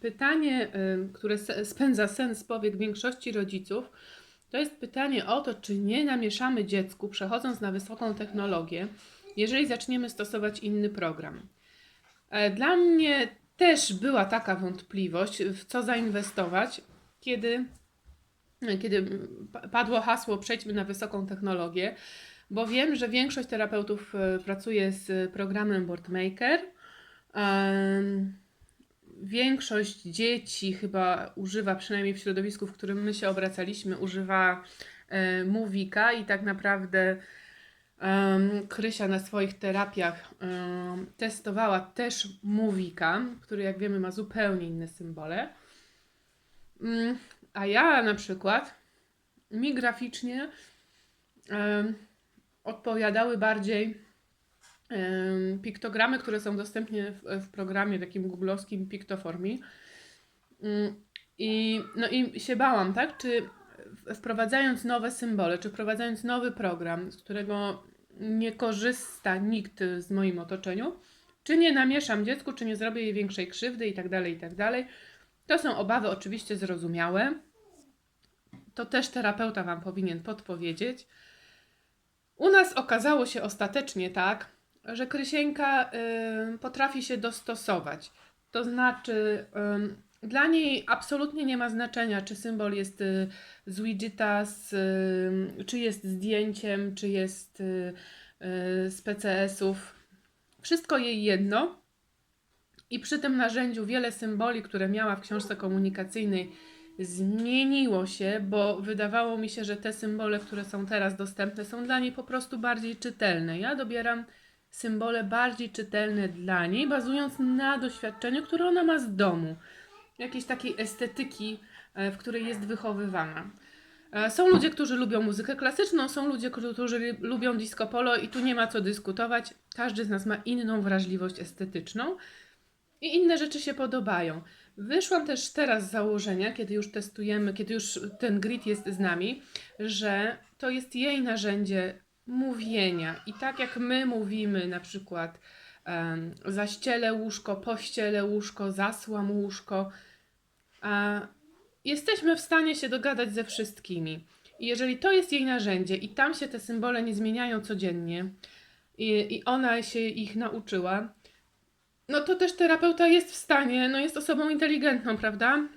Pytanie, y, które spędza sens powiek większości rodziców, to jest pytanie o to, czy nie namieszamy dziecku, przechodząc na wysoką technologię, jeżeli zaczniemy stosować inny program. E, Dla mnie też była taka wątpliwość, w co zainwestować, kiedy, kiedy pa- padło hasło przejdźmy na wysoką technologię, bo wiem, że większość terapeutów e, pracuje z programem Boardmaker. Em, Większość dzieci chyba używa, przynajmniej w środowisku, w którym my się obracaliśmy, używa e, i tak naprawdę em, Krysia na swoich terapiach testowała też Movika, który jak wiemy ma zupełnie inne symbole. Mm, A ja na przykład mi graficznie odpowiadały bardziej piktogramy, które są dostępne w, w programie takim googlowskim Pictoformi. Mm, I, no i się bałam, tak? Czy wprowadzając nowe symbole, czy wprowadzając nowy program, z którego nie korzysta nikt z moim otoczeniu, czy nie namieszam dziecku, czy nie zrobię jej większej krzywdy i tak dalej, i tak dalej. To są obawy oczywiście zrozumiałe. To też terapeuta Wam powinien podpowiedzieć. U nas okazało się ostatecznie tak, że Krysieńka potrafi się dostosować. To znaczy, dla niej absolutnie nie ma znaczenia, czy symbol jest y, z widgeta, czy jest zdjęciem, czy jest y, y, z PCS-ów. Wszystko jej jedno. I przy tym narzędziu wiele symboli, które miała w książce komunikacyjnej, zmieniło się, bo wydawało mi się, że te symbole, które są teraz dostępne, są dla niej po prostu bardziej czytelne. Ja dobieram symbole bardziej czytelne dla niej, bazując na doświadczeniu, które ona ma z domu, jakiejś takiej estetyki, e, w której jest wychowywana. E, Są ludzie, którzy lubią muzykę klasyczną, są ludzie, którzy lubią disco polo i tu nie ma co dyskutować. Każdy z nas ma inną wrażliwość estetyczną i inne rzeczy się podobają. Wyszłam też teraz z założenia, kiedy już testujemy, kiedy już ten grid jest z nami, że to jest jej narzędzie mówienia. I tak jak my mówimy na przykład um, zaścielę łóżko, pościelę łóżko, zasłam łóżko, a jesteśmy w stanie się dogadać ze wszystkimi. I jeżeli to jest jej narzędzie i tam się te symbole nie zmieniają codziennie i, i ona się ich nauczyła, no to też terapeuta jest w stanie, no jest osobą inteligentną, prawda?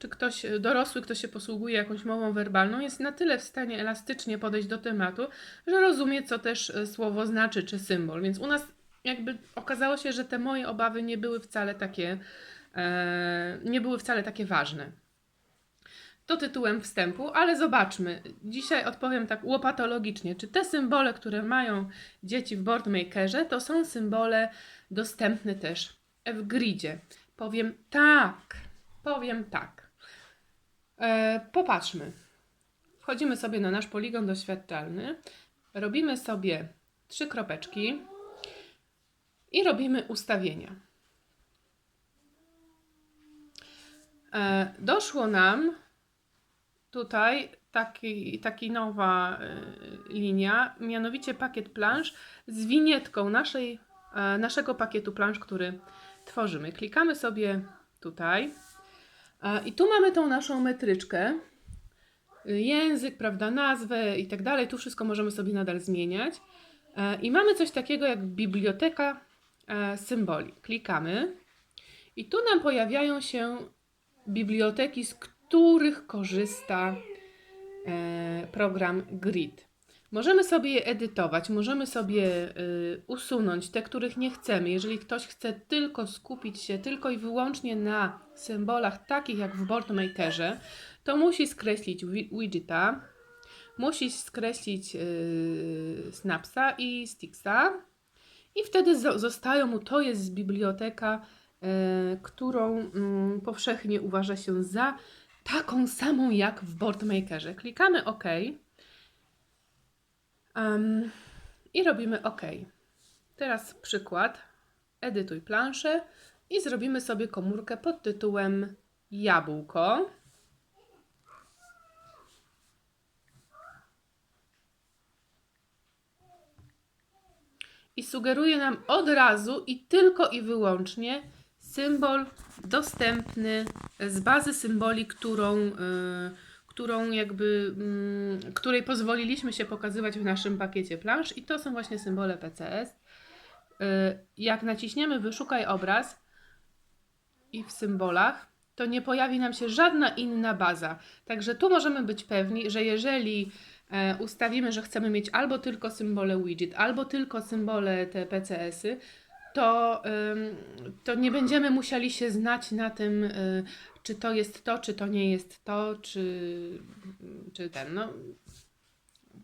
Czy ktoś e, dorosły, kto się posługuje jakąś mową werbalną, jest na tyle w stanie elastycznie podejść do tematu, że rozumie, co też e, słowo znaczy, czy symbol. Więc u nas jakby okazało się, że te moje obawy nie były wcale takie, e, nie były wcale takie ważne. To tytułem wstępu, ale zobaczmy. Dzisiaj odpowiem tak łopatologicznie. Czy te symbole, które mają dzieci w Boardmakerze, to są symbole dostępne też w gridzie? Powiem tak. Powiem tak. E, popatrzmy. Wchodzimy sobie na nasz poligon doświadczalny. Robimy sobie trzy kropeczki i robimy ustawienia. E, doszło nam tutaj taki, taki nowa y, linia, mianowicie pakiet plansz z winietką naszej, e, naszego pakietu plansz, który tworzymy. Klikamy sobie tutaj e, i tu mamy tą naszą metryczkę, język, prawda, nazwę i tak dalej. Tu wszystko możemy sobie nadal zmieniać. I mamy coś takiego jak biblioteka symboli. Klikamy i tu nam pojawiają się biblioteki, z których korzysta e, program Grid. Możemy sobie je edytować, możemy sobie y, usunąć te, których nie chcemy. Jeżeli ktoś chce tylko skupić się tylko i wyłącznie na symbolach takich jak w Boardmakerze, to musi skreślić wi- widgeta, musi skreślić y, Snapsa i Sticksa i wtedy zo- zostają mu, to jest biblioteka, e, którą mm, powszechnie uważa się za taką samą jak w Boardmakerze. Klikamy OK Em, i robimy OK. Teraz przykład. Edytuj planszę i zrobimy sobie komórkę pod tytułem Jabłko. I sugeruje nam od razu i tylko i wyłącznie symbol dostępny z bazy symboli, którą, y, którą jakby, mm, której pozwoliliśmy się pokazywać w naszym pakiecie plansz i to są właśnie symbole PCS. Y, Jak naciśniemy wyszukaj obraz i w symbolach, to nie pojawi nam się żadna inna baza. Także tu możemy być pewni, że jeżeli e, ustawimy, że chcemy mieć albo tylko symbole widget, albo tylko symbole te PCS-y, to, to nie będziemy musieli się znać na tym, y, czy to jest to, czy to nie jest to, czy, czy ten. No,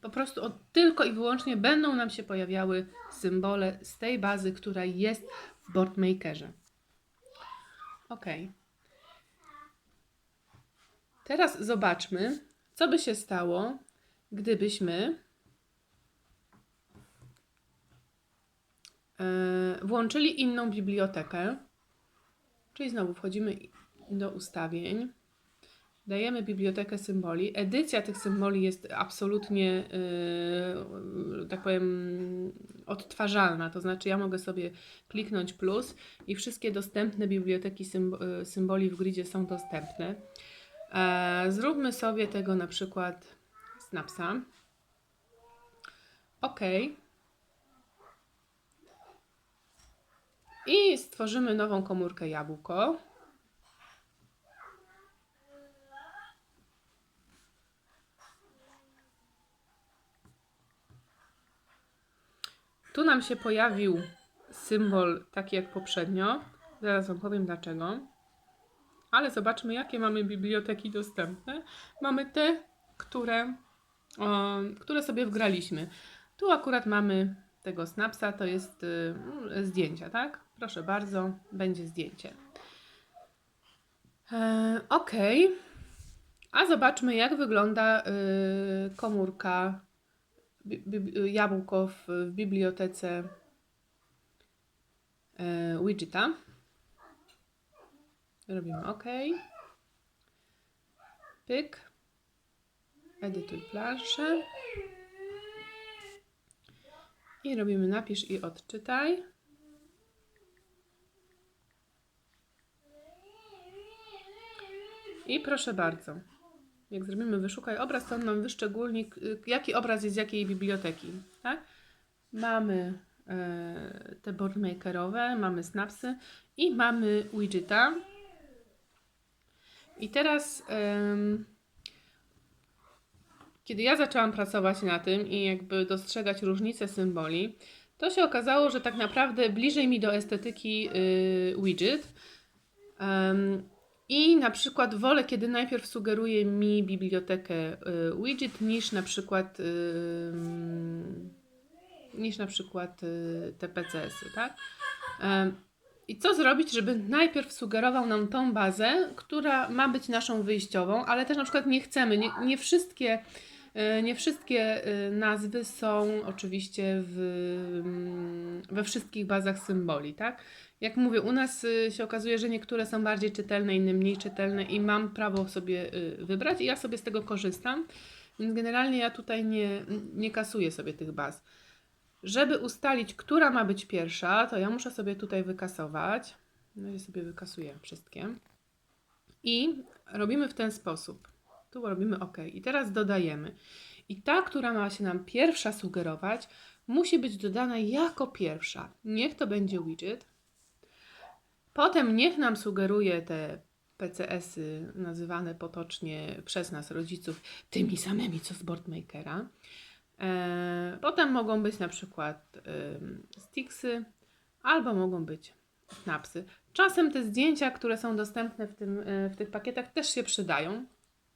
po prostu tylko i wyłącznie będą nam się pojawiały symbole z tej bazy, która jest w boardmakerze. Ok. Teraz zobaczmy, co by się stało, gdybyśmy włączyli inną bibliotekę. Czyli znowu wchodzimy do ustawień. Dajemy bibliotekę symboli. Edycja tych symboli jest absolutnie, yy, tak powiem, odtwarzalna. To znaczy, ja mogę sobie kliknąć plus i wszystkie dostępne biblioteki yy, symboli w gridzie są dostępne. E, zróbmy sobie tego na przykład Snapsa. OK. I stworzymy nową komórkę jabłko. Tu nam się pojawił symbol taki jak poprzednio. Zaraz Wam powiem dlaczego. Ale zobaczmy, jakie mamy biblioteki dostępne. Mamy te, które, o, które sobie wgraliśmy. Tu akurat mamy tego snapsa, to jest y, zdjęcia, tak? Proszę bardzo, będzie zdjęcie. E, ok. A zobaczmy, jak wygląda y, komórka bi, bi, jabłko w, w bibliotece y, widgeta. Robimy OK. Pyk. Edytuj planszę. I robimy napisz i odczytaj. I proszę bardzo. Jak zrobimy wyszukaj obraz, to on nam wyszczególni, y, jaki obraz jest z jakiej biblioteki. Tak? Mamy e, te boardmakerowe, mamy snapsy i mamy widgeta. I teraz, em, kiedy ja zaczęłam pracować na tym i jakby dostrzegać różnice symboli, to się okazało, że tak naprawdę bliżej mi do estetyki y, widget. I na przykład wolę, kiedy najpierw sugeruje mi bibliotekę y, widget, niż na przykład, y, niż na przykład y, te PCS-y, tak? I co zrobić, żeby najpierw sugerował nam tą bazę, która ma być naszą wyjściową, ale też na przykład nie chcemy, nie, nie wszystkie, e, nie wszystkie nazwy są oczywiście w, we wszystkich bazach symboli, tak? Jak mówię, u nas e, się okazuje, że niektóre są bardziej czytelne, inne mniej czytelne i mam prawo sobie wybrać i ja sobie z tego korzystam, więc generalnie ja tutaj nie, nie kasuję sobie tych baz. Żeby ustalić, która ma być pierwsza, to ja muszę sobie tutaj wykasować. No i sobie wykasuję wszystkie. I robimy w ten sposób. Tu robimy OK. I teraz dodajemy. I ta, która ma się nam pierwsza sugerować, musi być dodana jako pierwsza. Niech to będzie widget. Potem niech nam sugeruje te PCS-y nazywane potocznie przez nas, rodziców, tymi samymi co z boardmakera. E, Potem mogą być na przykład sticksy albo mogą być snapsy. Czasem te zdjęcia, które są dostępne w, tym, y, w tych pakietach też się przydają.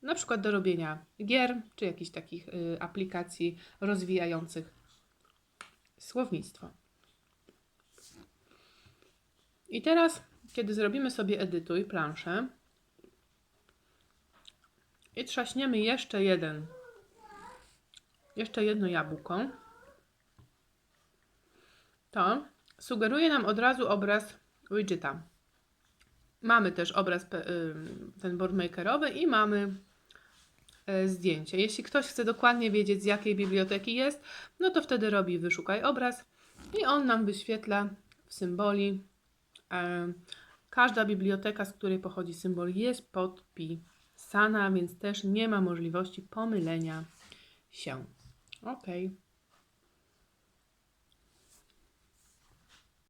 Na przykład do robienia gier czy jakichś takich y, aplikacji rozwijających słownictwo. I teraz, kiedy zrobimy sobie edytuj planszę i trzaśniemy jeszcze jeden jeszcze jedno jabłko, to sugeruje nam od razu obraz widgeta. Mamy też obraz ten boardmakerowy i mamy e, zdjęcie. Jeśli ktoś chce dokładnie wiedzieć z jakiej biblioteki jest, no to wtedy robi wyszukaj obraz i on nam wyświetla w symboli Każda biblioteka, z której pochodzi symbol, jest podpisana, więc też nie ma możliwości pomylenia się. Ok.